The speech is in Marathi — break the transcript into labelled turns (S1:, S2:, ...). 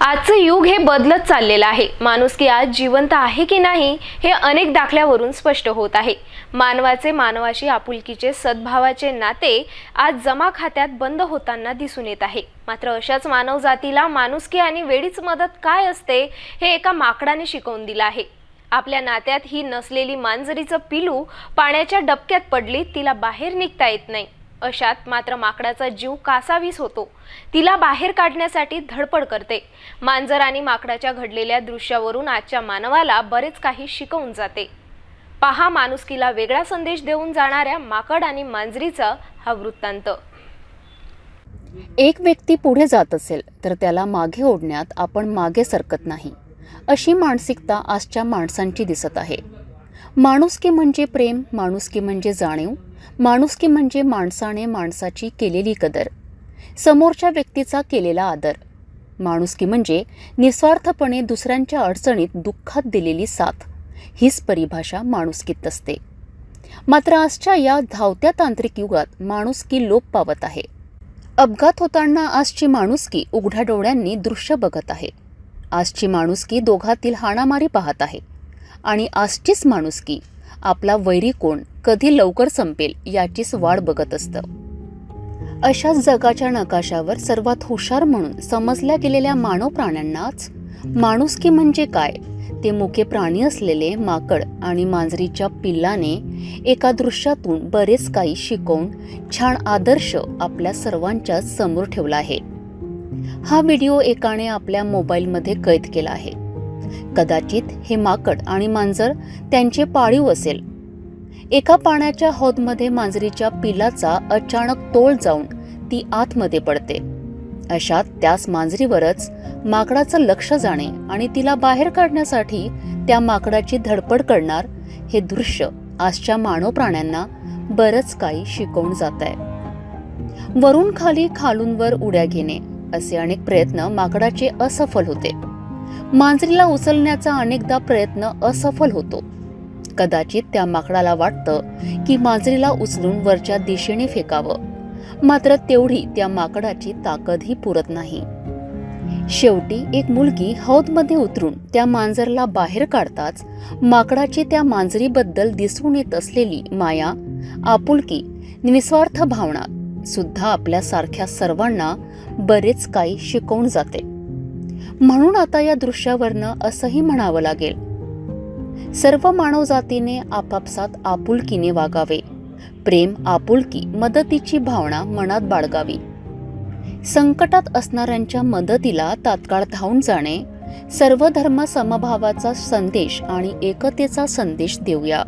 S1: आजचं युग हे बदलत चाललेलं आहे. माणुसकी आज जिवंत आहे की नाही हे अनेक दाखल्यावरून स्पष्ट होत आहे. मानवाचे मानवाशी आपुलकीचे सद्भावाचे नाते आज जमा खात्यात बंद होताना दिसून येत आहे. मात्र अशाच मानवजातीला माणुसकी आणि वेळीच मदत काय असते हे एका माकडाने शिकवून दिलं आहे. आपल्या नात्यात ही नसलेली मांजरीचं पिलू पाण्याच्या डबक्यात पडली तिला बाहेर निघता येत नाही. अशात मात्र माकडाचा जीव कासावीस होतो. तिला बाहेर काढण्यासाठी धडपड करते. मांजर आणि माकडाच्या घडलेल्या दृश्यावरून आजच्या मानवाला बरेच काही शिकवून जाते. पहा माणुसकीला वेगळा संदेश देऊन जाणाऱ्या माकड आणि मांजरीचा हा वृत्तांत.
S2: एक व्यक्ती पुढे जात असेल तर त्याला मागे ओढण्यात आपण मागे सरकत नाही. अशी मानसिकता आजच्या माणसांची दिसत आहे. माणुसकी म्हणजे प्रेम माणुसकी म्हणजे जाणीव माणुसकी म्हणजे माणसाने माणसाची केलेली कदर. समोरच्या व्यक्तीचा केलेला आदर. माणुसकी म्हणजे निस्वार्थपणे दुसऱ्यांच्या अडचणीत दुःखात दिलेली साथ. हीच परिभाषा माणुसकीत असते. मात्र आजच्या या धावत्या तांत्रिक युगात माणुसकी लोप पावत आहे. अपघात होताना आजची माणुसकी उघड्या डोळ्यांनी दृश्य बघत आहे. आजची माणुसकी दोघातील हाणामारी पाहत आहे. आणि आजचीच माणुसकी. आपला वैरी कोण कधी लवकर संपेल याचीच वाट बघत असतं. अशाच जगाच्या नकाशावर सर्वात हुशार म्हणून समजल्या गेलेल्या मानव प्राण्यांनाच माणुसकी म्हणजे काय? ते मुके प्राणी असलेले माकड आणि मांजरीच्या पिल्लाने एका दृश्यातून बरेच काही शिकवून छान आदर्श आपल्या सर्वांच्या समोर ठेवला आहे. हा व्हिडिओ एकाने आपल्या मोबाईलमध्ये कैद केला आहे. कदाचित हे माकड आणि मांजर त्यांचे पाळीव असेल. एका पाण्याच्या हौदमध्ये मांजरीच्या पिलाचा अचानक तोल जाऊन ती आतमध्ये पडते. अशात त्याच मांजरीवरच माकडाचं लक्ष जाणे आणि तिला बाहेर काढण्यासाठी त्या माकडाची धडपड करणार हे दृश्य आजच्या मानव प्राण्यांना बरंच काही शिकवून जात आहे वरून खाली खालून वर उड्या घेणे असे अनेक प्रयत्न माकडाचे असफल होते. मांजरीला उचलण्याचा अनेकदा प्रयत्न असफल होतो. कदाचित त्या माकडाला वाटतं की मांजरीला उचलून वरच्या दिशेने फेकावं. मात्र तेवढी त्या माकडाची ताकदही पुरत नाही. शेवटी एक मुलगी हौदमध्ये उतरून त्या मांजरला बाहेर काढताच माकडाची त्या मांजरीबद्दल दिसून येत असलेली माया आपुलकी निस्वार्थ भावना सुद्धा आपल्यासारख्या सर्वांना बरेच काही शिकवून जाते. म्हणून आता या दृश्यावरनं असंही म्हणावं लागेल. सर्व मानव जातीने आपापसात आपुलकीने वागावे. प्रेम आपुलकी मदतीची भावना मनात बाळगावी. संकटात असणाऱ्यांच्या मदतीला तात्काळ धावून जाणे सर्व धर्म समभावाचा संदेश आणि एकतेचा संदेश देऊया.